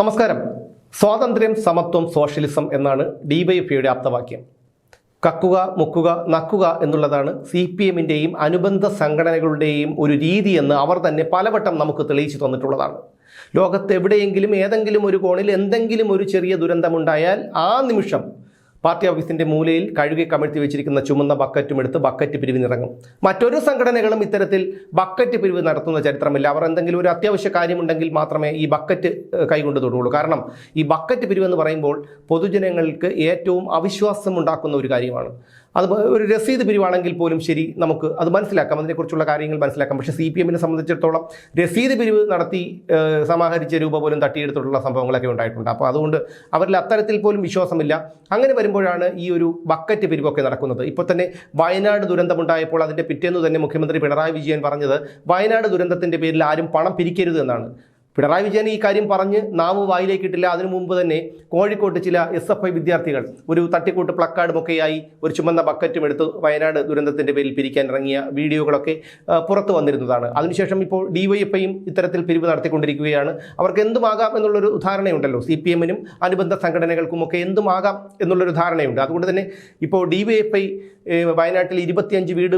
നമസ്കാരം. സ്വാതന്ത്ര്യം സമത്വം സോഷ്യലിസം എന്നാണ് ഡിവൈഎഫ്ഐയുടെ ആപ്തവാക്യം. കക്കുക മുക്കുക നക്കുക എന്നുള്ളതാണ് സി പി എമ്മിന്റെയും അനുബന്ധ സംഘടനകളുടെയും ഒരു രീതി എന്ന് അവർ തന്നെ പലവട്ടം നമുക്ക് തെളിയിച്ചു തന്നിട്ടുള്ളതാണ്. ലോകത്തെവിടെയെങ്കിലും ഏതെങ്കിലും ഒരു കോണിൽ എന്തെങ്കിലും ഒരു ചെറിയ ദുരന്തമുണ്ടായാൽ ആ നിമിഷം പാർട്ടി ഓഫീസിന്റെ മൂലയിൽ കഴുകി കമിഴ്ത്തി വെച്ചിരിക്കുന്ന ചുമന്ന ബക്കറ്റും എടുത്ത് ബക്കറ്റ് പിരിവിനിറങ്ങും. മറ്റൊരു സംഘടനകളും ഇത്തരത്തിൽ ബക്കറ്റ് പിരിവ് നടത്തുന്ന ചരിത്രമില്ല. അവർ എന്തെങ്കിലും ഒരു അത്യാവശ്യ കാര്യമുണ്ടെങ്കിൽ മാത്രമേ ഈ ബക്കറ്റ് കൈകൊണ്ട് തൊടുകയുള്ളൂ. കാരണം ഈ ബക്കറ്റ് പിരിവ് എന്ന് പറയുമ്പോൾ പൊതുജനങ്ങൾക്ക് ഏറ്റവും അവിശ്വാസം ഉണ്ടാക്കുന്ന ഒരു കാര്യമാണ്. അത് ഒരു രസീത് പിരിവാണെങ്കിൽ പോലും ശരി നമുക്ക് അത് മനസ്സിലാക്കാം. അതിനെക്കുറിച്ചുള്ള കാര്യങ്ങൾ മനസ്സിലാക്കാം. പക്ഷേ സി പി എമ്മിനെ സംബന്ധിച്ചിടത്തോളം രസീത് പിരിവ് നടത്തി സമാഹരിച്ച രൂപ പോലും തട്ടിയെടുത്തിട്ടുള്ള സംഭവങ്ങളൊക്കെ ഉണ്ടായിട്ടുണ്ട്. അപ്പോൾ അതുകൊണ്ട് അവരിൽ അത്തരത്തിൽ പോലും വിശ്വാസമില്ല. അങ്ങനെ വരുമ്പോഴാണ് ഈ ഒരു ബക്കറ്റ് പിരിവൊക്കെ നടക്കുന്നത്. ഇപ്പോൾ തന്നെ വയനാട് ദുരന്തമുണ്ടായപ്പോൾ അതിന്റെ പിറ്റേന്ന് തന്നെ മുഖ്യമന്ത്രി പിണറായി വിജയൻ പറഞ്ഞത് വയനാട് ദുരന്തത്തിന്റെ പേരിൽ ആരും പണം പിരിക്കരുത് എന്നാണ്. പിണറായി വിജയൻ ഈ കാര്യം പറഞ്ഞ് നാവ് വായിലേക്കിട്ടില്ല അതിനു മുമ്പ് തന്നെ കോഴിക്കോട്ട് ചില എസ് എഫ് ഐ വിദ്യാർത്ഥികൾ ഒരു തട്ടിക്കൂട്ട് പ്ലക്കാർഡുമൊക്കെയായി ഒരു ചുമന്ന ബക്കറ്റും എടുത്ത് വയനാട് ദുരന്തത്തിന്റെ പേരിൽ പിരിക്കാൻ ഇറങ്ങിയ വീഡിയോകളൊക്കെ പുറത്തു വന്നിരുന്നതാണ്. അതിനുശേഷം ഇപ്പോൾ ഡിവൈഎഫ്ഐയും ഇത്തരത്തിൽ പിരിവ് നടത്തിക്കൊണ്ടിരിക്കുകയാണ്. അവർക്ക് എന്തുമാകാം എന്നുള്ളൊരു ധാരണയുണ്ടല്ലോ. സി പി എമ്മിനും അനുബന്ധ സംഘടനകൾക്കുമൊക്കെ എന്തുമാകാം എന്നുള്ളൊരു ധാരണയുണ്ട്. അതുകൊണ്ട് തന്നെ ഇപ്പോൾ ഡിവൈഎഫ്ഐ വയനാട്ടിൽ ഇരുപത്തിയഞ്ച് വീട്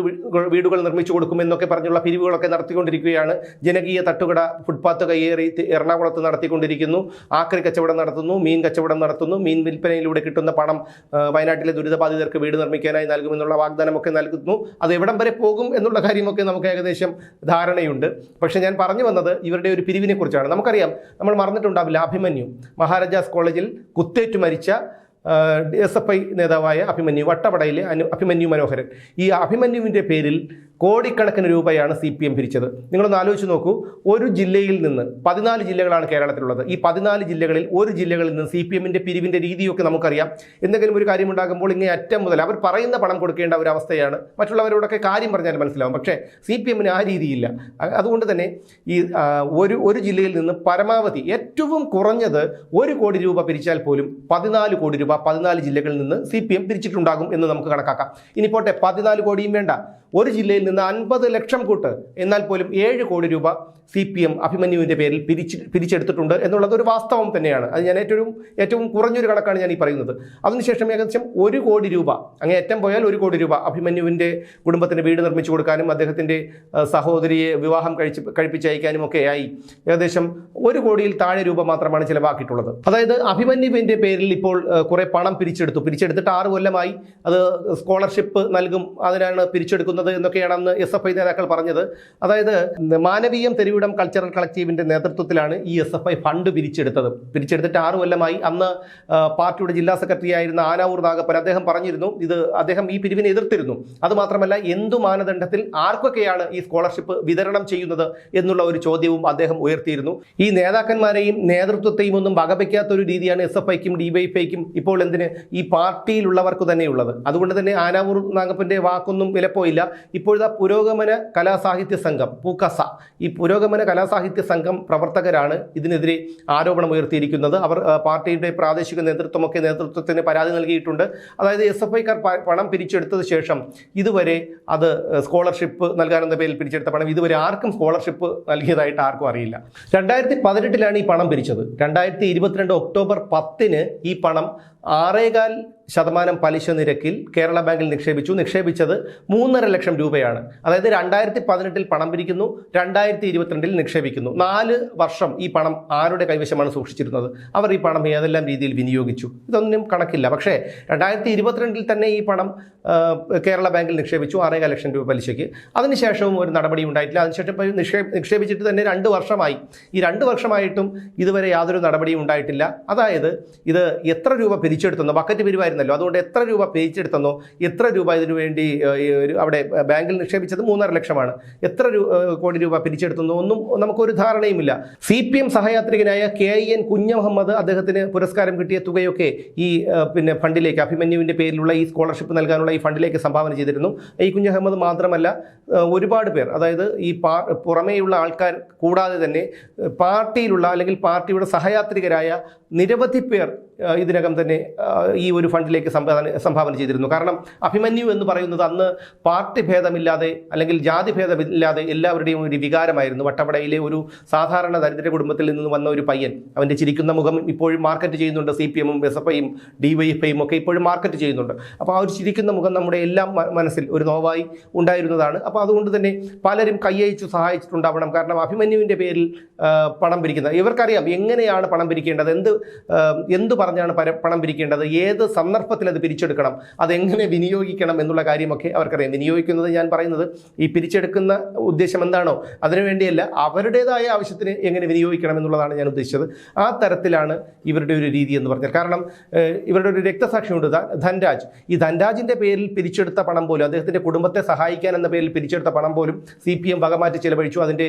വീടുകൾ നിർമ്മിച്ചു കൊടുക്കുമെന്നൊക്കെ പറഞ്ഞുള്ള പിരിവുകളൊക്കെ നടത്തിക്കൊണ്ടിരിക്കുകയാണ്. ജനകീയ തട്ടുകട ഫുട്പാത്ത് കയ്യേറി തി- എറണാകുളത്ത് നടത്തിക്കൊണ്ടിരിക്കുന്നു. ആക്രി കച്ചവടം നടത്തുന്നു മീൻ കച്ചവടം നടത്തുന്നു. മീൻ വിൽപ്പനയിലൂടെ കിട്ടുന്ന പണം വയനാട്ടിലെ ദുരിതബാധിതർക്ക് വീട് നിർമ്മിക്കാനായി നൽകുമെന്നുള്ള വാഗ്ദാനമൊക്കെ നൽകുന്നു. അത് എവിടം വരെ പോകും എന്നുള്ള കാര്യമൊക്കെ നമുക്ക് ഏകദേശം ധാരണയുണ്ട്. പക്ഷേ ഞാൻ പറഞ്ഞു വന്നത് ഇവരുടെ ഒരു പിരിവിനെ കുറിച്ചാണ് നമുക്കറിയാം നമ്മൾ മറന്നിട്ടുണ്ടാവില്ല അഭിമന്യു മഹാരാജാസ് കോളേജിൽ കുത്തേറ്റ് മരിച്ച എസ് എഫ് ഐ നേതാവായ അഭിമന്യു വട്ടവടയിലെ അനു അഭിമന്യു മനോഹരൻ. ഈ അഭിമന്യുവിന്റെ പേരിൽ കോടിക്കണക്കിന് രൂപയാണ് സി പി എം പിരിച്ചത്. നിങ്ങളൊന്ന് ആലോചിച്ച് നോക്കൂ. ഒരു ജില്ലയിൽ നിന്ന് പതിനാല് ജില്ലകളാണ് കേരളത്തിലുള്ളത്. ഈ പതിനാല് ജില്ലകളിൽ ഒരു ജില്ലകളിൽ നിന്ന് സി പി എമ്മിന്റെ പിരിവിന്റെ രീതിയൊക്കെ നമുക്കറിയാം. എന്തെങ്കിലും ഒരു കാര്യം ഉണ്ടാകുമ്പോൾ ഇങ്ങനെ അറ്റം മുതൽ അവർ പറയുന്ന പണം കൊടുക്കേണ്ട ഒരു അവസ്ഥയാണ്. മറ്റുള്ളവരോടൊക്കെ കാര്യം പറഞ്ഞാൽ മനസ്സിലാവും. പക്ഷേ സി പി എമ്മിന് ആ രീതിയില്ല. അതുകൊണ്ട് തന്നെ ഈ ഒരു ഒരു ജില്ലയിൽ നിന്ന് പരമാവധി ഏറ്റവും കുറഞ്ഞത് ഒരു കോടി രൂപ പിരിച്ചാൽ പോലും പതിനാല് കോടി രൂപ പതിനാല് ജില്ലകളിൽ നിന്ന് സി പി എം പിരിച്ചിട്ടുണ്ടാകും എന്ന് നമുക്ക് കണക്കാക്കാം. ഇനി പോട്ടെ പതിനാല് കോടിയും വേണ്ട. ഒരു ജില്ലയിൽ നിന്ന് അൻപത് ലക്ഷം കൂട്ട് എന്നാൽ പോലും ഏഴ് കോടി രൂപ സി പി എം അഭിമന്യുവിന്റെ പേരിൽ പിരിച്ച് പിരിച്ചെടുത്തിട്ടുണ്ട് എന്നുള്ളത് ഒരു വാസ്തവം തന്നെയാണ്. അത് ഞാൻ ഏറ്റവും ഏറ്റവും കുറഞ്ഞൊരു കണക്കാണ് ഞാൻ ഈ പറയുന്നത്. അതിനുശേഷം ഏകദേശം ഒരു കോടി രൂപ അങ്ങനെ ഏറ്റം പോയാൽ ഒരു കോടി രൂപ അഭിമന്യുവിന്റെ കുടുംബത്തിന് വീട് നിർമ്മിച്ചു കൊടുക്കാനും അദ്ദേഹത്തിന്റെ സഹോദരിയെ വിവാഹം കഴിച്ച് കഴിപ്പിച്ചയക്കാനും ഒക്കെ ആയി. ഏകദേശം ഒരു കോടിയിൽ താഴെ രൂപ മാത്രമാണ് ചിലവാക്കിയിട്ടുള്ളത്. അതായത് അഭിമന്യുവിന്റെ പേരിൽ ഇപ്പോൾ കുറേ പണം പിരിച്ചെടുത്തു. പിരിച്ചെടുത്തിട്ട് ആറ് കൊല്ലമായി. അത് സ്കോളർഷിപ്പ് നൽകും. അതിനാണ് പിരിച്ചെടുക്കുന്നത്. എന്നൊക്കെയാണ് അന്ന് എസ് എഫ് ഐ നേതാക്കൾ പറഞ്ഞത്. അതായത് മാനവീയം തെരുവിടം കൾച്ചറൽ കളക്റ്റീവിന്റെ നേതൃത്വത്തിലാണ് ഈ എസ് എഫ് ഐ ഫണ്ട് പിരിച്ചെടുത്തത്. പിരിച്ചെടുത്തിട്ട് ആറു കൊല്ലമായി. അന്ന് പാർട്ടിയുടെ ജില്ലാ സെക്രട്ടറി ആയിരുന്ന ആനാവൂർ നാഗപ്പൻ അദ്ദേഹം പറഞ്ഞിരുന്നു ഇത് അദ്ദേഹം ഈ പിരിവിനെ എതിർത്തിരുന്നു. അതുമാത്രമല്ല എന്തു മാനദണ്ഡത്തിൽ ആർക്കൊക്കെയാണ് ഈ സ്കോളർഷിപ്പ് വിതരണം ചെയ്യുന്നത് എന്നുള്ള ഒരു ചോദ്യവും അദ്ദേഹം ഉയർത്തിയിരുന്നു. ഈ നേതാക്കന്മാരെയും നേതൃത്വത്തെയും ഒന്നും വകവയ്ക്കാത്ത ഒരു രീതിയാണ് എസ് എഫ് ഐക്കും ഡിവൈഎഫ്ഐക്കും ഇപ്പോൾ എന്തിന് ഈ പാർട്ടിയിലുള്ളവർക്ക് തന്നെയുള്ളത്. അതുകൊണ്ട് തന്നെ ആനാവൂർ നാഗപ്പന്റെ വാക്കൊന്നും വിലപ്പോയില്ല. ഇപ്പോഴത്തെ പുരോഗമന കലാസാഹിത്യ സംഘം പൂക്കസ. ഈ പുരോഗമന കലാസാഹിത്യ സംഘം പ്രവർത്തകരാണ് ഇതിനെതിരെ ആരോപണം ഉയർത്തിയിരിക്കുന്നത്. അവർ പാർട്ടിയുടെ പ്രാദേശിക നേതൃത്വമൊക്കെ നേതൃത്വത്തിന് പരാതി നൽകിയിട്ടുണ്ട്. അതായത് എസ് എഫ് ഐക്കാർ പണം പിരിച്ചെടുത്തത് ശേഷം ഇതുവരെ അത് സ്കോളർഷിപ്പ് നൽകാനെന്ന പേരിൽ പിരിച്ചെടുത്ത പണം ഇതുവരെ ആർക്കും സ്കോളർഷിപ്പ് നൽകിയതായിട്ട് ആർക്കും അറിയില്ല. രണ്ടായിരത്തി പതിനെട്ടിലാണ് ഈ പണം പിരിച്ചത്. രണ്ടായിരത്തി ഇരുപത്തിരണ്ട് ഒക്ടോബർ പത്തിന് ഈ പണം ആറേകാൽ ശതമാനം പലിശ നിരക്കിൽ കേരള ബാങ്കിൽ നിക്ഷേപിച്ചു. നിക്ഷേപിച്ചത് മൂന്നര ലക്ഷം രൂപയാണ്. അതായത് രണ്ടായിരത്തി പതിനെട്ടിൽ പണം പിരിക്കുന്നു രണ്ടായിരത്തി ഇരുപത്തിരണ്ടിൽ നിക്ഷേപിക്കുന്നു. നാല് വർഷം ഈ പണം ആരുടെ കൈവശമാണ് സൂക്ഷിച്ചിരുന്നത്? അവർ ഈ പണം ഏതെല്ലാം രീതിയിൽ വിനിയോഗിച്ചു? ഇതൊന്നും കണക്കില്ല. പക്ഷേ രണ്ടായിരത്തി ഇരുപത്തിരണ്ടിൽ തന്നെ ഈ പണം കേരള ബാങ്കിൽ നിക്ഷേപിച്ചു ആറേകാൽ ലക്ഷം രൂപ പലിശയ്ക്ക്. അതിനുശേഷവും ഒരു നടപടി ഉണ്ടായിട്ടില്ല. അതിനുശേഷം നിക്ഷേപ നിക്ഷേപിച്ചിട്ട് തന്നെ രണ്ട് വർഷമായി. ഈ രണ്ട് വർഷമായിട്ടും ഇതുവരെ യാതൊരു നടപടിയും ഉണ്ടായിട്ടില്ല. അതായത് ഇത് എത്ര രൂപ പിരിച്ചെടുത്തെന്നോ ബക്കറ്റ് പിരിവായിരുന്നല്ലോ അതുകൊണ്ട് എത്ര രൂപ പേച്ചെടുത്തെന്നോ എത്ര രൂപ ഇതിനു വേണ്ടി ഒരു അവിടെ ബാങ്കിൽ നിക്ഷേപിച്ചത് മൂന്നര ലക്ഷമാണ്. എത്ര കോടി രൂപ പിരിച്ചെടുത്തെന്നോ ഒന്നും നമുക്കൊരു ധാരണയുമില്ല. സി പി എം സഹയാത്രികനായ കെ ഐ എൻ കുഞ്ഞമുഹമ്മദ് അദ്ദേഹത്തിന് പുരസ്കാരം കിട്ടിയ തുകയൊക്കെ ഈ പിന്നെ ഫണ്ടിലേക്ക് അഭിമന്യുവിന്റെ പേരിലുള്ള ഈ സ്കോളർഷിപ്പ് നൽകാനുള്ള ഈ ഫണ്ടിലേക്ക് സംഭാവന ചെയ്തിരുന്നു. ഈ കുഞ്ഞഹമ്മദ് മാത്രമല്ല ഒരുപാട് പേർ അതായത് ഈ പാ പുറമേയുള്ള ആൾക്കാർ കൂടാതെ തന്നെ പാർട്ടിയിലുള്ള അല്ലെങ്കിൽ പാർട്ടിയുടെ സഹയാത്രികരായ നിരവധി പേർ ഇതിനകം തന്നെ ഈ ഒരു ഫണ്ടിലേക്ക് സംഭാവന സംഭാവന ചെയ്തിരുന്നു. കാരണം അഭിമന്യു എന്ന് പറയുന്നത് അന്ന് പാർട്ടി ഭേദമില്ലാതെ അല്ലെങ്കിൽ ജാതി ഭേദമില്ലാതെ എല്ലാവരുടെയും ഒരു വികാരമായിരുന്നു. വട്ടവടയിലെ ഒരു സാധാരണ ദരിദ്ര കുടുംബത്തിൽ നിന്ന് വന്ന ഒരു പയ്യൻ അവന്റെ ചിരിക്കുന്ന മുഖം ഇപ്പോഴും മാർക്കറ്റ് ചെയ്യുന്നുണ്ട്. സി പി എമ്മും എസ് എഫ് ഐയും ഡി വൈ എഫ് ഐയും ഒക്കെ ഇപ്പോഴും മാർക്കറ്റ് ചെയ്യുന്നുണ്ട്. അപ്പോൾ ആ ഒരു ചിരിക്കുന്ന മുഖം നമ്മുടെ എല്ലാം മനസ്സിൽ ഒരു നോവായി ഉണ്ടായിരുന്നതാണ്. അപ്പോൾ അതുകൊണ്ട് തന്നെ പലരും കൈയച്ചു സഹായിച്ചിട്ടുണ്ടാവണം. കാരണം അഭിമന്യുവിന്റെ പേരിൽ പണം പിരിക്കുന്നത് ഇവർക്കറിയാം എങ്ങനെയാണ് പണം പിരിക്കേണ്ടത്? എന്ത് എന്ത് പറഞ്ഞാണ് പണം പിരിക്കേണ്ടത്? ഏത് സന്ദർഭത്തിൽ അത് പിരിച്ചെടുക്കണം? അതെങ്ങനെ വിനിയോഗിക്കണം എന്നുള്ള കാര്യമൊക്കെ അവർക്കറിയാം. വിനിയോഗിക്കുന്നത് ഞാൻ പറയുന്നത് ഈ പിരിച്ചെടുക്കുന്ന ഉദ്ദേശം എന്താണോ അതിനുവേണ്ടിയല്ല അവരുടേതായ ആവശ്യത്തിന് എങ്ങനെ വിനിയോഗിക്കണം എന്നുള്ളതാണ് ഞാൻ ഉദ്ദേശിച്ചത്. ആ തരത്തിലാണ് ഇവരുടെ ഒരു രീതി എന്ന് പറഞ്ഞത് കാരണം ഇവരുടെ ഒരു രക്തസാക്ഷിയുണ്ട് ധൻരാജ്. ഈ ധൻരാജിന്റെ പേരിൽ പിരിച്ചെടുത്ത പണം പോലും അദ്ദേഹത്തിന്റെ കുടുംബത്തെ സഹായിക്കാൻ എന്ന പേരിൽ പിരിച്ചെടുത്ത പണം പോലും സി പി എം വകമാറ്റി ചിലവഴിച്ചു. അതിന്റെ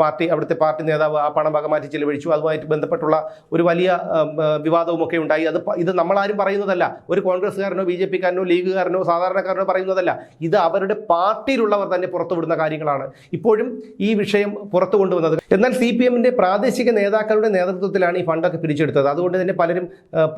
പാർട്ടി അവിടുത്തെ പാർട്ടി നേതാവ് ആ പണം വകമാറ്റി ചിലവഴിച്ചു. അതുമായിട്ട് ബന്ധപ്പെട്ടുള്ള ഒരു വലിയ ആ, ആ, വിവാദവും ഒക്കെ ഉണ്ടായി. അത് ഇത് നമ്മളാരും പറയുന്നതല്ല. ഒരു കോൺഗ്രസ്സുകാരനോ ബി ജെ പിക്കാരനോ ലീഗുകാരനോ സാധാരണക്കാരനോ പറയുന്നതല്ല. ഇത് അവരുടെ പാർട്ടിയിലുള്ളവർ തന്നെ പുറത്തുവിടുന്ന കാര്യങ്ങളാണ്. ഇപ്പോഴും ഈ വിഷയം പുറത്തു കൊണ്ടുവന്നത് എന്നാൽ സി പി എമ്മിന്റെ പ്രാദേശിക നേതാക്കളുടെ നേതൃത്വത്തിലാണ് ഈ ഫണ്ടൊക്കെ പിരിച്ചെടുത്തത്. അതുകൊണ്ട് തന്നെ പലരും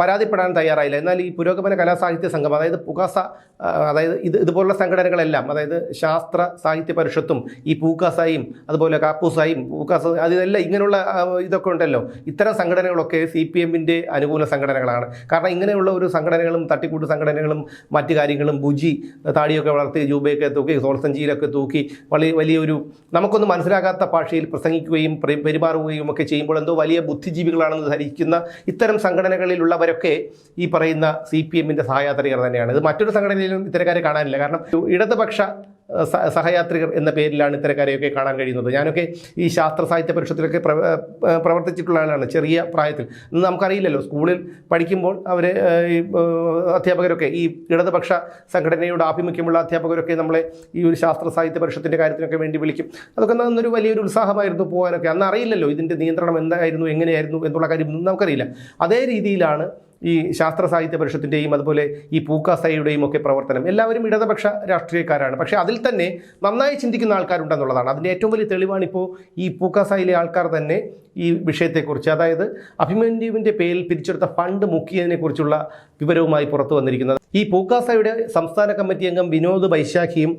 പരാതിപ്പെടാൻ തയ്യാറായില്ല. എന്നാൽ ഈ പുരോഗമന കലാസാഹിത്യ സംഘം അതായത് പുകാസ അതായത് ഇത് ഇതുപോലുള്ള സംഘടനകളെല്ലാം അതായത് ശാസ്ത്ര സാഹിത്യ പരിഷത്തും ഈ പൂക്കാസായും അതുപോലെ കാപ്പൂസായും പൂക്കാസ അതെല്ലാം ഇങ്ങനെയുള്ള ഇതൊക്കെ ഉണ്ടല്ലോ. ഇത്തരം സംഘടനകളൊക്കെ സി പി എമ്മിന്റെ അനുകൂല സംഘടനകളാണ്. കാരണം ഇങ്ങനെയുള്ള ഒരു സംഘടനകളും തട്ടിക്കൂട്ട് സംഘടനകളും മറ്റു കാര്യങ്ങളും ബുജി താടിയൊക്കെ വളർത്തി ജൂബയൊക്കെ തൂക്കി സോൾസഞ്ചിയിലൊക്കെ തൂക്കി വലിയ വലിയൊരു നമുക്കൊന്നും മനസ്സിലാകാത്ത ഭാഷയിൽ പ്രസംഗിക്കുകയും പെരുമാറുകയും ഒക്കെ ചെയ്യുമ്പോൾ എന്തോ വലിയ ബുദ്ധിജീവികളാണെന്ന് ധരിക്കുന്ന ഇത്തരം സംഘടനകളിലുള്ളവരൊക്കെ ഈ പറയുന്ന സി പി എമ്മിന്റെ സഹായാത്രികർ തന്നെയാണ്. ഇത് മറ്റൊരു സംഘടനയിലും ഇത്തരക്കാരെ കാണാനില്ല. കാരണം ഇടതുപക്ഷ സഹയാത്രികർ എന്ന പേരിലാണ് ഇത്തരക്കാരെയൊക്കെ കാണാൻ കഴിയുന്നത്. ഞാനൊക്കെ ഈ ശാസ്ത്ര സാഹിത്യ പരിഷത്തിലൊക്കെ പ്രവ- പ്രവർത്തിച്ചിട്ടുള്ള ആളാണ് ചെറിയ പ്രായത്തിൽ. നമുക്കറിയില്ലല്ലോ സ്കൂളിൽ പഠിക്കുമ്പോൾ അവർ അധ്യാപകരൊക്കെ ഈ ഇടതുപക്ഷ സംഘടനയുടെ ആഭിമുഖ്യമുള്ള അധ്യാപകരൊക്കെ നമ്മളെ ഈ ഒരു ശാസ്ത്ര സാഹിത്യ പരിഷത്തിന്റെ കാര്യത്തിനൊക്കെ വേണ്ടി വിളിക്കും. അതൊക്കെ അന്നൊരു വലിയൊരു ഉത്സാഹമായിരുന്നു പോകാനൊക്കെ. അന്ന് അറിയില്ലല്ലോ ഇതിന്റെ നിയന്ത്രണം എന്തായിരുന്നു എങ്ങനെയായിരുന്നു എന്നുള്ള കാര്യം നമുക്കറിയില്ല. അതേ രീതിയിലാണ് ഈ ശാസ്ത്ര സാഹിത്യ പരിഷത്തിന്റെയും അതുപോലെ ഈ പൂക്കാസയുടെയും ഒക്കെ പ്രവർത്തനം. എല്ലാവരും ഇടതുപക്ഷ രാഷ്ട്രീയക്കാരാണ്. പക്ഷേ അതിൽ തന്നെ നന്നായി ചിന്തിക്കുന്ന ആൾക്കാരുണ്ടെന്നുള്ളതാണ്. അതിന്റെ ഏറ്റവും വലിയ തെളിവാണ് ഇപ്പോൾ ഈ പൂക്കാസയിലെ ആൾക്കാർ തന്നെ ഈ വിഷയത്തെക്കുറിച്ച്. അതായത് അഭിമന്യുവിന്റെ പേരിൽ പിരിച്ചെടുത്ത ഫണ്ട് മുക്കിയതിനെക്കുറിച്ചുള്ള വിവരവുമായി പുറത്തു വന്നിരിക്കുന്നത്. ഈ പൂക്കാസയുടെ സംസ്ഥാന കമ്മിറ്റി അംഗം വിനോദ് വൈശാഖിയും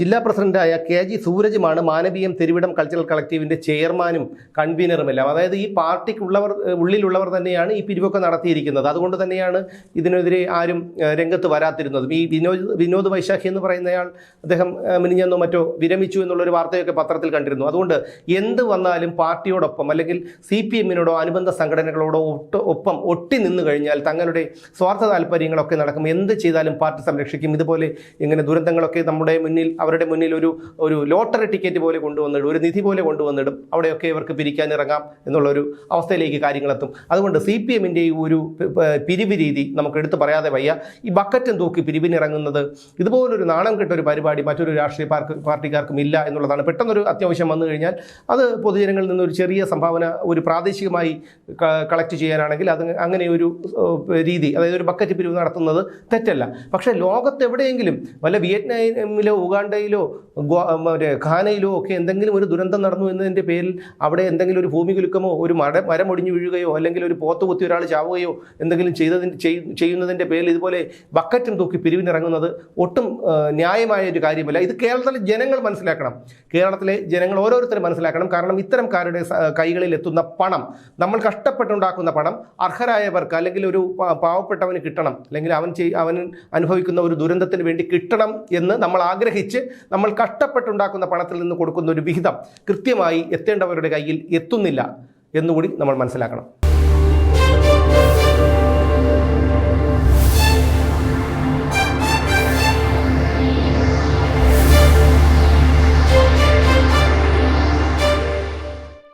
ജില്ലാ പ്രസിഡന്റായ കെ ജി സൂരജുമാണ് മാനവീയം തെരുവിടം കൾച്ചറൽ കളക്റ്റീവിന്റെ ചെയർമാനും കൺവീനറുമെല്ലാം. അതായത് ഈ പാർട്ടിക്കുള്ളവർ ഉള്ളിലുള്ളവർ തന്നെയാണ് ഈ പിരിവൊക്കെ നടത്തിയിരിക്കുന്നത്. അതുകൊണ്ട് തന്നെയാണ് ഇതിനെതിരെ ആരും രംഗത്ത് വരാത്തിരുന്നത്. ഈ വിനോദ് വിനോദ് വൈശാഖി എന്ന് പറയുന്നയാൾ അദ്ദേഹം മിനിഞ്ഞെന്നോ മറ്റോ വിരമിച്ചു എന്നുള്ളൊരു വാർത്തയൊക്കെ പത്രത്തിൽ കണ്ടിരുന്നു. അതുകൊണ്ട് എന്ത് വന്നാലും പാർട്ടിയോടൊപ്പം അല്ലെങ്കിൽ സി പി എമ്മിനോടോ അനുബന്ധ സംഘടനകളോടോ ഒപ്പം ഒട്ടി നിന്നു കഴിഞ്ഞാൽ തങ്ങളുടെ സ്വാർത്ഥ താല്പര്യങ്ങളൊക്കെ നടക്കും. എന്ത് ചെയ്താലും പാർട്ടി സംരക്ഷിക്കും. ഇതുപോലെ ഇങ്ങനെ ദുരന്തങ്ങളൊക്കെ നമ്മുടെ മുന്നിൽ അവരുടെ മുന്നിൽ ഒരു ഒരു ലോട്ടറി ടിക്കറ്റ് പോലെ കൊണ്ടുവന്നിടും ഒരു നിധി പോലെ കൊണ്ടുവന്നിടും. അവിടെയൊക്കെ ഇവർക്ക് പിരിക്കാൻ ഇറങ്ങാം എന്നുള്ളൊരു അവസ്ഥയിലേക്ക് കാര്യങ്ങളെത്തും. അതുകൊണ്ട് സി പി എമ്മിന്റെ ഈ ഒരു പിരിവ് രീതി നമുക്ക് എടുത്തു പറയാതെ വയ്യ. ഈ ബക്കറ്റും തൂക്കി പിരിവിനിറങ്ങുന്നത് ഇതുപോലൊരു നാണം കെട്ട ഒരു പരിപാടി മറ്റൊരു രാഷ്ട്രീയ പാർക്ക് പാർട്ടിക്കാർക്കും ഇല്ല എന്നുള്ളതാണ്. പെട്ടെന്നൊരു അത്യാവശ്യം വന്നു കഴിഞ്ഞാൽ അത് പൊതുജനങ്ങളിൽ നിന്നൊരു ചെറിയ സംഭാവന ഒരു പ്രാദേശികമായി കളക്ട് ചെയ്യാനാണെങ്കിൽ അത് അങ്ങനെ ഒരു രീതി അതായത് ഒരു ബക്കറ്റ് പിരിവ് നടത്തുന്നത് തെറ്റല്ല. പക്ഷേ ലോകത്ത് എവിടെയെങ്കിലും വല്ല വിയറ്റ്നാമിലോ ഉഗാണ്ടയിലോ മറ്റേ ഖാനയിലോ ഒക്കെ എന്തെങ്കിലും ഒരു ദുരന്തം നടന്നു എന്നതിന്റെ പേരിൽ അവിടെ എന്തെങ്കിലും ഒരു ഭൂമി കുലുക്കമോ ഒരു മര മരം ഒടിഞ്ഞു വീഴുകയോ അല്ലെങ്കിൽ ഒരു പോത്ത് കുത്തി ഒരാൾ ചാവുകയോ എന്തെങ്കിലും ചെയ്തതിന്റെ ചെയ്- ചെയ്യുന്നതിന്റെ പേരിൽ ഇതുപോലെ ബക്കറ്റും തൂക്കി പിരിവിനിറങ്ങുന്നത് ഒട്ടും ന്യായമായ ഒരു കാര്യമല്ല. ഇത് കേരളത്തിലെ ജനങ്ങൾ മനസ്സിലാക്കണം. കേരളത്തിലെ ജനങ്ങൾ ഓരോരുത്തരും മനസ്സിലാക്കണം. കാരണം ഇത്തരംകാരുടെ കൈകളിൽ എത്തുന്ന പണം നമ്മൾ കഷ്ടപ്പെട്ടുണ്ടാക്കുന്ന പണം അർഹരായവർക്ക് അല്ലെങ്കിൽ ഒരു പ- പാവപ്പെട്ടവന് കിട്ടണം. അല്ലെങ്കിൽ അവൻ ചെയ് അവൻ അനുഭവിക്കുന്ന ഒരു ദുരന്തത്തിന് വേണ്ടി കിട്ടണം എന്ന് നമ്മൾ ആഗ്രഹിച്ച് നമ്മൾ കഷ്ടപ്പെട്ടുണ്ടാക്കുന്ന പണത്തിൽ നിന്ന് കൊടുക്കുന്ന ഒരു വിഹിതം കൃത്യമായി എത്തേണ്ടവരുടെ കയ്യിൽ എത്തുന്നില്ല എന്നുകൂടി നമ്മൾ മനസ്സിലാക്കണം.